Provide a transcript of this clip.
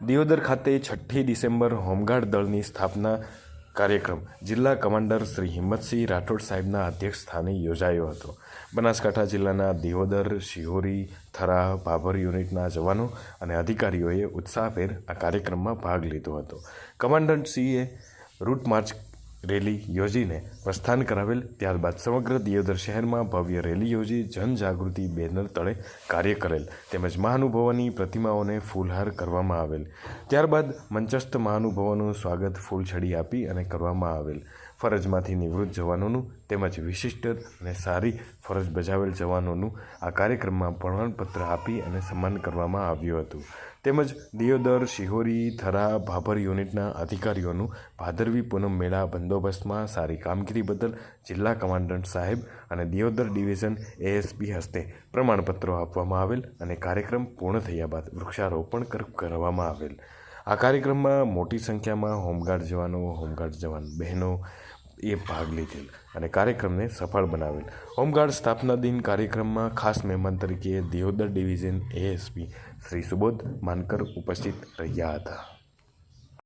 દિયોદર ખાતે છઠ્ઠી December home guard દળની સ્થાપના કાર્યક્રમ જિલ્લા કમાન્ડર શ્રી હિંમતસિંહ રાઠોડ સાહેબના અધ્યક્ષ સ્થાને યોજાયો હતો. બનાસકાંઠા જિલ્લાના દિયોદર, શિહોરી થરા ભાભર યુનિટના જવાનો અને અધિકારીઓએ ઉત્સાહભેર આ કાર્યક્રમમાં ભાગ લીધો હતો. કમાન્ડન્ટસિંહે રૂટ માર્ચ રેલી યોજીને પ્રસ્થાન કરાવેલ. ત્યારબાદ સમગ્ર દિયોદર શહેરમાં ભવ્ય રેલી યોજી જનજાગૃતિ બેનર તળે કાર્ય કરેલ તેમજ મહાનુભાવોની પ્રતિમાઓને ફૂલહાર કરવામાં આવેલ. ત્યારબાદ મંચસ્થ મહાનુભાવોનું સ્વાગત ફૂલછડી આપી અને કરવામાં આવેલ. ફરજમાંથી નિવૃત્ત જવાનોનું તેમજ વિશિષ્ટ અને સારી ફરજ બજાવેલ જવાનોનું આ કાર્યક્રમમાં પ્રમાણપત્ર આપી અને સન્માન કરવામાં આવ્યું હતું. તેમજ દિયોદર શિહોરી થરા ભાભર યુનિટના અધિકારીઓનું ભાદરવી પૂનમ મેળા બંદોબસ્તમાં સારી કામગીરી બદલ જિલ્લા કમાન્ડન્ટ સાહેબ અને દિયોદર ડિવિઝન એએસપી હસ્તે પ્રમાણપત્રો આપવામાં આવેલ અને કાર્યક્રમ પૂર્ણ થયા બાદ વૃક્ષારોપણ કરવામાં આવેલ. આ કાર્યક્રમમાં મોટી સંખ્યામાં હોમગાર્ડ જવાનો, હોમગાર્ડ જવાન બહેનો એ ભાગ લીધેલ અને કાર્યક્રમને સફળ બનાવેલ. હોમગાર્ડ સ્થાપના દિન કાર્યક્રમમાં ખાસ મહેમાન તરીકે દિયોદર ડિવિઝન એએસપી શ્રી સુબોધ માનકર ઉપસ્થિત રહ્યા હતા.